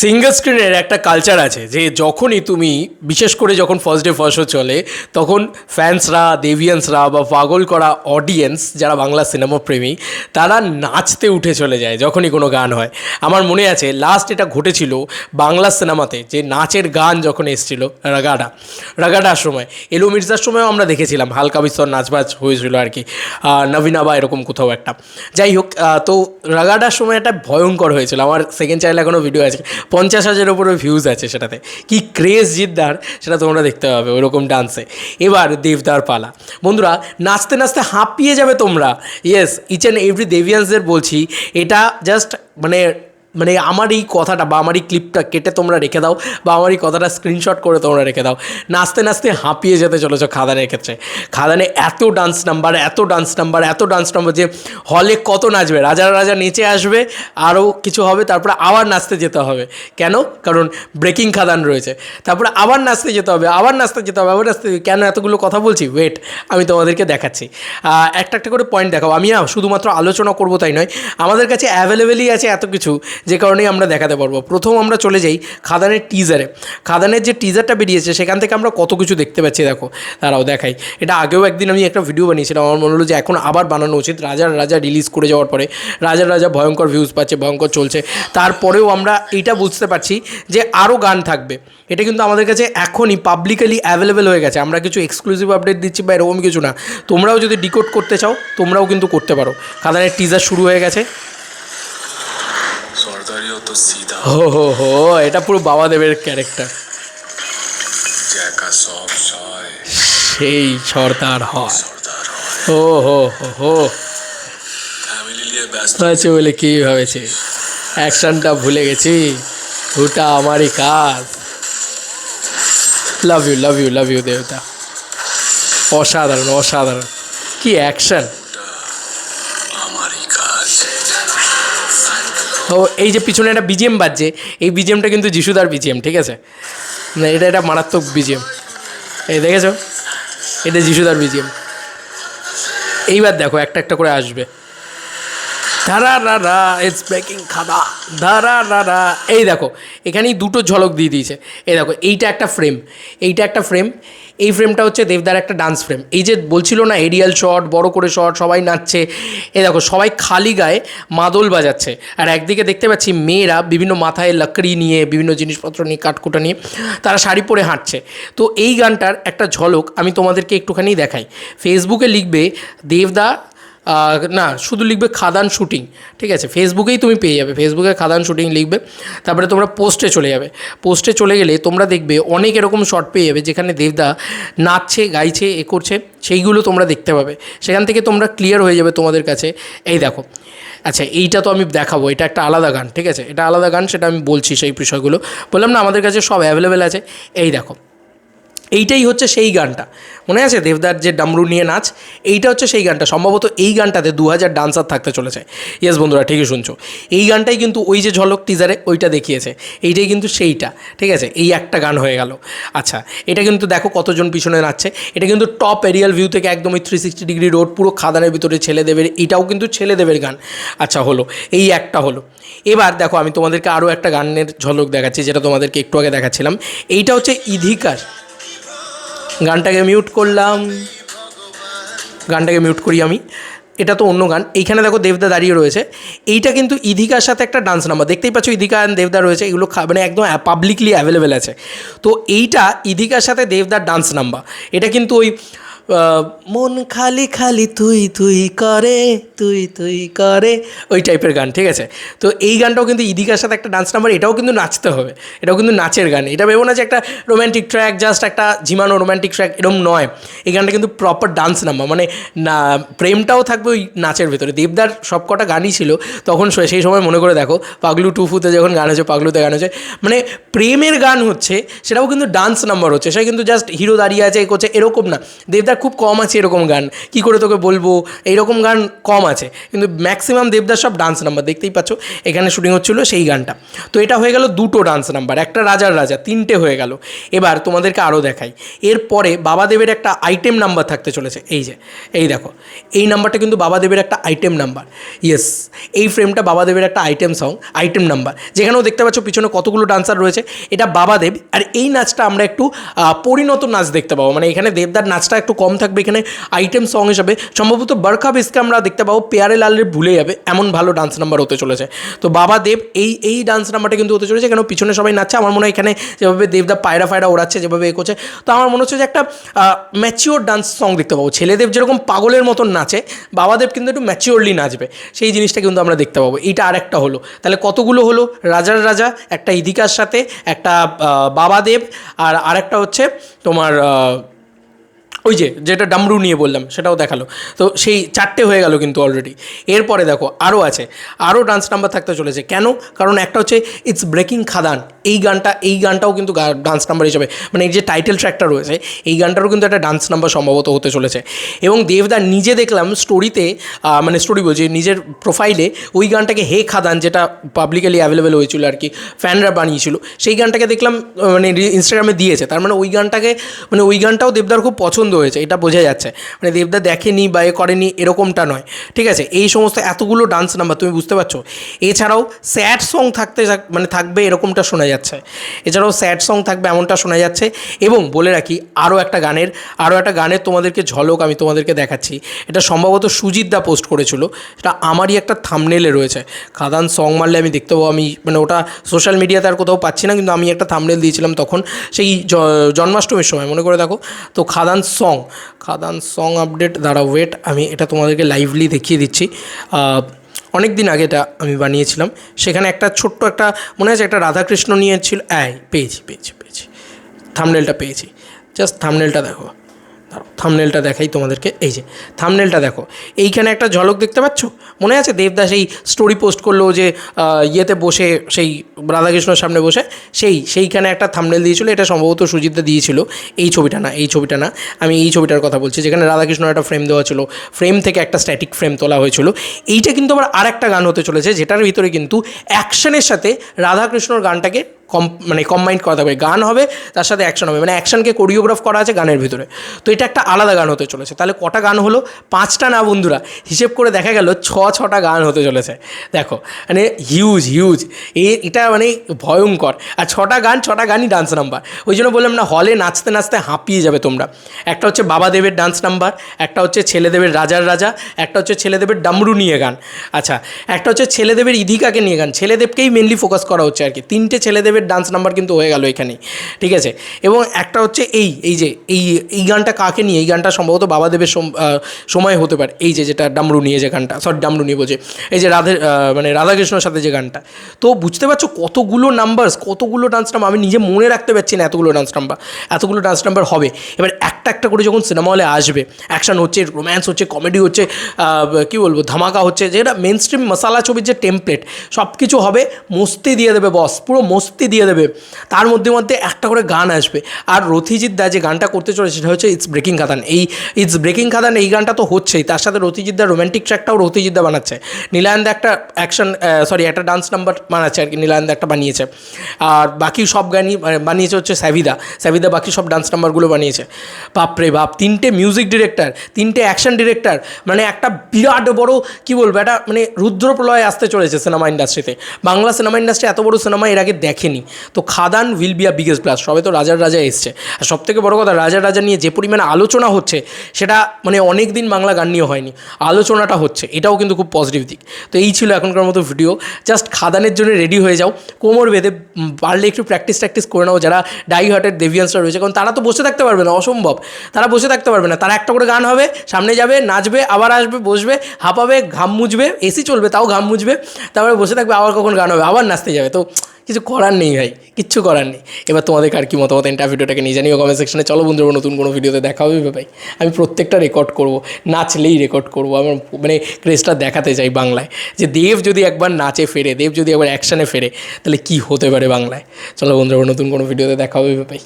Single স্ক্রিনের একটা culture আছে যে যখনই তুমি, বিশেষ করে যখন ফার্স্ট ডে ফার্স্ট শো চলে, তখন ফ্যান্সরা দেভিয়ান্সরা বা পাগল করা অডিয়েন্স যারা বাংলা সিনেমা প্রেমী, তারা নাচতে উঠে চলে যায় যখনই কোনো গান হয়। আমার মনে আছে লাস্ট এটা ঘটেছিল বাংলা সিনেমাতে যে নাচের গান যখন এসেছিল, রাগাডা, রাগাডার সময়। এলো মির্জার সময়ও আমরা দেখেছিলাম, হালকা বিস্তর নাচবাজ হয়েছিল আর কি নবীনা বা এরকম কোথাও একটা। যাই হোক তো রাগাডার সময় একটা ভয়ঙ্কর হয়েছিল, আমার সেকেন্ড চ্যানেলে এখনও ভিডিও আছে। পঞ্চাশ হাজারের উপরে ভিউজ আছে সেটাতে। কি ক্রেজ জিদ্দার, সেটা তোমরা দেখতে পাবে ওরকম ডান্সে এবার দেবদার পালা। বন্ধুরা, নাচতে নাচতে হাঁপিয়ে যাবে তোমরা। ইয়েস ইচ অ্যান্ড এভরি দেভিয়ান্সদের বলছি, এটা জাস্ট মানে মানে আমার এই কথাটা বা আমার এই ক্লিপটা কেটে তোমরা রেখে দাও বা আমার এই কথাটা স্ক্রিনশট করে তোমরা রেখে দাও। নাচতে নাচতে হাঁপিয়ে যেতে চলেছো খাদানের ক্ষেত্রে। খাদানে এত ডান্স নাম্বার এত ডান্স নাম্বার এত ডান্স নাম্বার যে হলে কত নাচবে? রাজা রাজা নেচে আসবে আরও কিছু হবে, তারপরে আবার নাচতে যেতে হবে। কেন? কারণ ব্রেকিং খাদান রয়েছে। তারপরে আবার নাচতে যেতে হবে, আবার নাচতে যেতে হবে, আবার নাচতে কেন এতগুলো কথা বলছি? ওয়েট আমি তোমাদেরকে দেখাচ্ছি। একটা একটা করে পয়েন্ট দেখাবো আমি শুধুমাত্র আলোচনা করব তাই নয়, আমাদের কাছে অ্যাভেলেবেলই আছে এত কিছু। যে কারণেই আমরা দেখাতে পারব। প্রথম আমরা চলে যাই খাদানের টিজারে খাদানের যে টিজারটা বেরিয়েছে, সেখান থেকে আমরা কত কিছু দেখতে পাচ্ছি, দেখো। তারাও দেখাই। এটা আগেও একদিন আমি একটা ভিডিও বানিয়েছিলাম, আমার মনে হলো যে এখন আবার বানানো উচিত। রাজার রাজা রিলিজ করে যাওয়ার পরে, রাজার রাজা ভয়ঙ্কর ভিউজ পাচ্ছে, ভয়ঙ্কর চলছে। তারপরেও আমরা এটা বুঝতে পারছি যে আরও গান থাকবে। এটা কিন্তু আমাদের কাছে এখনই পাবলিকালি অ্যাভেলেবেল হয়ে গেছে। আমরা কিছু এক্সক্লুসিভ আপডেট দিচ্ছি বা এরকম কিছু না। তোমরাও যদি ডিকোড করতে চাও, তোমরাও কিন্তু করতে পারো। খাদানের টিজার শুরু হয়ে গেছে। সর্দারিও তো সিধা। হো হো হো এটা পুরো বাবাদেবের ক্যারেক্টার জ্যাকা সব সেই সর্দার হয়। ও হো হো হো হয়েছে বলে কী ভেবেছে অ্যাকশনটা ভুলে গেছি। ওটা আমারই কাজ। Love you love you love you দেবতা। অসাধারণ অসাধারণ। কি অ্যাকশন ও, এই যে পিছনে একটা বিজিএম বাজছে, এই বিজিএমটা কিন্তু যিশুদার বিজিএম, ঠিক আছে? না এটা একটা মারাত্মক বিজিএম। এই দেখেছ? এটা যিশুদার বিজিএম। এইবার দেখো, একটা একটা করে আসবে। ধারা রারা ইটস ব্রেকিং খাদা। ধারা রারা এই দেখো, এখানেই দুটো ঝলক দিয়ে দিয়েছে। এই দেখো, এইটা একটা ফ্রেম এইটা একটা ফ্রেম এই ফ্রেমটা হচ্ছে দেবদার একটা ডান্স ফ্রেম এই যে বলছিল না এরিয়াল শট বড় করে শট সবাই নাচছে। এ দেখো, সবাই খালি গায়ে মাদল বাজাচ্ছে। আর একদিকে দেখতে পাচ্ছি মেয়েরা বিভিন্ন মাথায় লাকড়ি নিয়ে, বিভিন্ন জিনিসপত্র নিয়ে, কাঠকুটা নিয়ে, তারা শাড়ি পরে হাঁটছে। তো এই গানটার একটা ঝলক আমি তোমাদেরকে একটুখানি দেখাই। ফেসবুকে লিখবে, দেবদা না, শুধু লিখবে খাদান শুটিং, ঠিক আছে? ফেসবুকেই তুমি পেয়ে যাবে। ফেসবুকে খাদান শুটিং লিখবে, তারপরে তোমরা পোস্টে চলে যাবে। পোস্টে চলে গেলে তোমরা দেখবে অনেক এরকম শট পেয়ে যাবে, যেখানে দেবদা নাচছে, গাইছে, এ করছে, সেইগুলো তোমরা দেখতে পাবে। সেখান থেকে তোমরা ক্লিয়ার হয়ে যাবে তোমাদের কাছে। এই দেখো আচ্ছা এইটা তো আমি দেখাবো, এটা একটা আলাদা গান, ঠিক আছে? এটা আলাদা গান, সেটা আমি বলছি সেই বিষয়গুলো। বললাম না, আমাদের কাছে সব অ্যাভেলেবেল আছে। এই দেখো এইটাই হচ্ছে সেই গানটা। মনে আছে? দেবদার যে ডামরু নিয়ে নাচ, এইটা হচ্ছে সেই গানটা। সম্ভবত এই গানটাতে দু হাজার ডান্সার থাকতে চলেছে। ইয়েস বন্ধুরা, ঠিকই শুনছো। এই গানটাই কিন্তু ওই যে ঝলক টিজারে ওইটা দেখিয়েছে। এইটাই কিন্তু সেইটা, ঠিক আছে? এই একটা গান হয়ে গেল। আচ্ছা এটা কিন্তু দেখো কতজন পিছনে নাচছে। এটা কিন্তু টপ এরিয়াল ভিউ থেকে একদমই থ্রি সিক্সটি ডিগ্রি রোড পুরো খাদানের ভিতরে ছেলে ছেলেদেবের, এটাও কিন্তু ছেলে ছেলেদেবের গান। আচ্ছা হলো। এই একটা হলো। এবার দেখো, আমি তোমাদেরকে আরও একটা গানের ঝলক দেখাচ্ছি, যেটা তোমাদেরকে একটু আগে দেখাচ্ছিলাম। এইটা হচ্ছে ইধিকার। গানটাকে মিউট করলাম। গানটাকে মিউট করি আমি। এটা তো অন্য গান। এইখানে দেখো দেবদা দাঁড়িয়ে রয়েছে। এইটা কিন্তু ইধিকার সাথে একটা ডান্স নাম্বার দেখতেই পাচ্ছ ইধিকা অ্যান্ড দেবদা রয়েছে। এগুলো মানে একদম পাবলিকলি অ্যাভেলেবেল আছে। তো এইটা ইধিকার সাথে দেবদার ডান্স নাম্বার এটা কিন্তু ওই মন খালি খালি তুই তুই করে তুই তুই করে। ওই টাইপের গান, ঠিক আছে? তো এই গানটাও কিন্তু ইদিকার সাথে একটা ডান্স নাম্বার এটাও কিন্তু নাচতে হবে। এটাও কিন্তু নাচের গান। এটা ভেবো না যে একটা রোম্যান্টিক ট্র্যাক জাস্ট একটা ঝিমানো রোম্যান্টিক ট্র্যাক এরকম নয়। এই গানটা কিন্তু প্রপার ডান্স নাম্বার মানে না, প্রেমটাও থাকবে ওই নাচের ভেতরে। দেবদার সব কটা গানই ছিল, তখন সেই সময় মনে করে দেখো, পাগলু টুফুতে যখন গান হচ্ছে পাগলুতে গান হচ্ছে মানে প্রেমের গান হচ্ছে, সেটাও কিন্তু ডান্স নাম্বার হচ্ছে। সেটা কিন্তু জাস্ট হিরো দাঁড়িয়ে আছে এ করছে, এরকম না। দেবদার দেবদার খুব কম আছে এরকম গান। কি করে তোকে বলব? এইরকম গান কম আছে। কিন্তু ম্যাক্সিমাম দেবদার সব ডান্স নাম্বার দেখতেই পাচ্ছ? এখানে শুটিং হচ্ছিল সেই গানটা। তো এটা হয়ে গেল দুটো ডান্স নাম্বার একটা রাজার রাজা, তিনটে হয়ে গেল। এবার তোমাদেরকে আরও দেখাই। এরপরে বাবাদেবের একটা আইটেম নাম্বার থাকতে চলেছে। এই যে, এই দেখো। এই নাম্বারটা কিন্তু বাবাদেবের একটা আইটেম নাম্বার ইয়েস এই ফ্রেমটা বাবাদেবের একটা আইটেম সং আইটেম নাম্বার যেখানেও দেখতে পাচ্ছ পিছনে কতগুলো ডান্সার রয়েছে। এটা বাবাদেব। আর এই নাচটা আমরা একটু পরিণত নাচ দেখতে পাবো। মানে এখানে দেবদার নাচটা একটু কম থাকবে। এখানে আইটেম সং হিসাবে সম্ভবত বরখা বিসকে আমরা দেখতে পাবো, পেয়ারে লালের ভুলে যাবে, এমন ভালো ডান্স নাম্বার হতে চলেছে। তো বাবা দেব, এই এই ডান্স নাম্বারটা কিন্তু হতে চলেছে, কেন পিছনে সবাই নাচছে, আমার মনে হয় এখানে যেভাবে দেবদা পায়রা ফায়রা ওড়াচ্ছে, যেভাবে এ করছে তো আমার মনে হচ্ছে যে একটা ম্যাচিওর ডান্স সং দেখতে পাবো। ছেলেদেব যেরকম পাগলের মতন নাচে বাবাদেব কিন্তু একটু ম্যাচিওরলি নাচবে। সেই জিনিসটা কিন্তু আমরা দেখতে পাবো। এইটা আরেকটা হলো। তাহলে কতগুলো হলো? রাজার রাজা, একটা ইদিকার সাথে, একটা বাবাদেব আর আরেকটা হচ্ছে তোমার ওই যে যেটা ডামরু নিয়ে বললাম, সেটাও দেখাল। তো সেই চারটে হয়ে গেল কিন্তু অলরেডি এরপরে দেখো আরও আছে। আরও ডান্স নাম্বার থাকতে চলেছে। কেন? কারণ একটা হচ্ছে ইটস ব্রেকিং খাদান। এই গানটা, এই গানটাও কিন্তু ডান্স নাম্বার হিসেবে মানে এই যে টাইটেল ট্র্যাকটা রয়েছে, এই গানটারও কিন্তু একটা ডান্স নাম্বার সম্ভবত হতে চলেছে। এবং দেবদা নিজে দেখলাম স্টোরিতে মানে স্টোরি বলছি, নিজের প্রোফাইলে ওই গানটাকে হে খাদান যেটা পাবলিকালি অ্যাভেলেবেল হয়েছিল আর কি ফ্যানরা বানিয়েছিল, সেই গানটাকে দেখলাম মানে ইনস্টাগ্রামে দিয়েছে। তার মানে ওই গানটাকে মানে ওই গানটাও দেবদার খুব পছন্দ হয়েছে, এটা বোঝা যাচ্ছে। মানে দেবদা দেখেনি বা এ করেনি, এরকমটা নয়। ঠিক আছে, এই সমস্ত এতগুলো ডান্স নাম্বার তুমি বুঝতে পারছ? এছাড়াও স্যাড সং থাকতে থাক- মানে থাকবে এরকমটা শোনা যাচ্ছে। এছাড়াও স্যাড সং থাকবে এমনটা শোনা যাচ্ছে। এবং বলে রাখি, আরও একটা গানের, আরও একটা গানের তোমাদেরকে ঝলক আমি তোমাদেরকে দেখাচ্ছি। এটা সম্ভবত সুজিত দা পোস্ট করেছিল। এটা আমারই একটা থামনেলে রয়েছে। খাদান সং মারলে আমি দেখতে পাবো। আমি মানে ওটা সোশ্যাল মিডিয়াতে আর কোথাও পাচ্ছি না, কিন্তু আমি একটা থামনেল দিয়েছিলাম তখন সেই জন্মাষ্টমীর সময়, মনে করে দেখো। তো Khadaan song Khadaan song update দ্বারা ওয়েট আমি এটা তোমাদেরকে লাইভলি দেখিয়ে দিচ্ছি। অনেক দিন আগে এটা আমি বানিয়েছিলাম। সেখানে একটা ছোট্ট একটা, মনে আছে একটা রাধাকৃষ্ণ নিয়ে ছিল, এই পেয়েছি পেয়েছি পেয়েছি। থামনেলটা পেয়েছি। জাস্ট থামনেলটা দেখো। থামনেলটা দেখাই তোমাদেরকে, এই যে থামনেলটা দেখো। এইখানে একটা ঝলক দেখতে পাচ্ছ? মনে আছে? দেবদাস এই স্টোরি পোস্ট করল যে ইয়েতে বসে, সেই রাধাকৃষ্ণর সামনে বসে, সেই, সেইখানে একটা থামনেল দিয়েছিল। এটা সম্ভবত সুজিতদা দিয়েছিল। এই ছবিটা না, এই ছবিটা না, আমি এই ছবিটার কথা বলছি। যেখানে রাধাকৃষ্ণর একটা ফ্রেম দেওয়া ছিল ফ্রেম থেকে একটা স্ট্যাটিক ফ্রেম তোলা হয়েছিল। এইটা কিন্তু আবার আর একটা গান হতে চলেছে, যেটার ভিতরে কিন্তু অ্যাকশনের সাথে রাধাকৃষ্ণর গানটাকে কম মানে কম্বাইন্ড করা থাকবে। গান হবে, তার সাথে অ্যাকশন হবে। মানে অ্যাকশনকে কোরিওগ্রাফ করা আছে গানের ভিতরে। তো এটা একটা আলাদা গান হতে চলেছে। তাহলে কটা গান হলো? পাঁচটা না বন্ধুরা? হিসেব করে দেখা গেল ছ ছটা গান হতে চলেছে। দেখো মানে হিউজ হিউজ এটা মানে ভয়ঙ্কর। আর ছটা গান, ছটা গানই ডান্স নাম্বার ওই জন্য বললাম না হলে নাচতে নাচতে হাঁপিয়ে যাবে তোমরা। একটা হচ্ছে বাবাদেবের ডান্স নাম্বার একটা হচ্ছে ছেলেদেবের রাজার রাজা, একটা হচ্ছে ছেলেদেবের ডামরু নিয়ে গান। আচ্ছা একটা হচ্ছে ছেলেদেবের ইধিকাকে নিয়ে গান। ছেলেদেবকেই মেনলি ফোকাস করা হচ্ছে আর কি। তিনটে ছেলেদেবের ডান্স নাম্বার কিন্তু হয়ে গেল এখানেই। ঠিক আছে? এবং একটা হচ্ছে এই এই যে, এই এই গানটা কাকে নিয়ে এই গানটা সম্ভবত বাবাদেবের দেবের সময় হতে পারে। এই যে যেটা ডামরু নিয়ে যে গানটা সরি ডামরু নিয়ে বলছে। এই যে রাধে মানে রাধাকৃষ্ণর সাথে যে গানটা। তো বুঝতে পারছ কতগুলো নাম্বারস কতগুলো ডান্স নাম্বার আমি নিজে মনে রাখতে পারছি না এতগুলো ডান্স নাম্বার এতগুলো ডান্স নাম্বার হবে। এবার একটা একটা করে যখন সিনেমা হলে আসবে অ্যাকশন হচ্ছে রোম্যান্স হচ্ছে কমেডি হচ্ছে কী বলব, ধামাকা হচ্ছে, যেটা মেন স্ট্রিম মশালা ছবির যে টেমপ্লেট সব কিছু হবে, মস্তি দিয়ে দেবে বস পুরো মস্তি দিয়ে দেবে। তার মধ্যে মধ্যে একটা করে গান আসবে। আর রথিজিৎ দা যে গানটা করতে চলেছে, সেটা হচ্ছে ইটস ব্রেকিং খাদান এই ইটস ব্রেকিং খাদান এই গানটা তো হচ্ছেই, তার সাথে রথিজিৎ দা রোম্যান্টিক ট্র্যাকটাও রথিজিৎ দা বানাচ্ছে। নীলায়ন্দা একটা অ্যাকশন সরি একটা ডান্স নাম্বার বানাচ্ছে আর কি নীলায়ন্দা একটা বানিয়েছে। আর বাকি সব গানই বানিয়েছে হচ্ছে স্যাভিদা স্যাভিদা বাকি সব ডান্স নাম্বারগুলো বানিয়েছে। বাপরে বাপ, তিনটে মিউজিক ডিরেক্টর তিনটে অ্যাকশন ডিরেক্টর মানে একটা বিরাট বড়, কি বলব, একটা মানে রুদ্রপ্রলয় আসতে চলেছে সিনেমা ইন্ডাস্ট্রিতে বাংলা সিনেমা ইন্ডাস্ট্রি এত বড় সিনেমা এর আগে দেখেনি। তো Khadaan will be a biggest blast সবে তো রাজার রাজা এসছে। আর সব থেকে বড় কথা, রাজার রাজা নিয়ে যে পরিমাণে আলোচনা হচ্ছে, সেটা মানে অনেক দিন বাংলা গান নিয়ে হয়নি। আলোচনাটা হচ্ছে, এটাও কিন্তু খুব পজিটিভ দিক। তো এই ছিল এখনকার মতো ভিডিও জাস্ট খাদানের জন্য রেডি হয়ে যাও। কোমর বেঁধে পারলে একটু প্র্যাকটিস ট্র্যাকটিস করে নাও যারা ডাই হার্টের দেভিয়ান্সরা রয়েছে, কারণ তারা তো বসে থাকতে পারবে না, অসম্ভব। তারা বসে থাকতে পারবে না। তারা একটা করে গান হবে, সামনে যাবে, নাচবে, আবার আসবে, বসবে, হাঁপাবে, ঘাম মুছবে, এসি চলবে, তাও ঘাম মুছবে, তারপরে বসে থাকবে, আবার কখন গান হবে, আবার নাচতে যাবে। তো কিছু করার নেই ভাই, কিচ্ছু করার নেই। এবার তোমাদের আর কি মতামত এন্টার ভিডিওটাকে নিয়ে জানিও কমেন্ট সেকশনে চলো বন্ধুরা নতুন কোনো ভিডিওতে দেখা হবে ভাই। আমি প্রত্যেকটা রেকর্ড করব, নাচলেই রেকর্ড করব। আমার মানে ক্রেজটা দেখাতে চাই বাংলায়, যে দেব যদি একবার নাচে ফেরে, দেব যদি একবার অ্যাকশানে ফেরে, তাহলে কি হতে পারে বাংলায়? চলো বন্ধুরা নতুন কোনো ভিডিওতে দেখা হবে ভাই।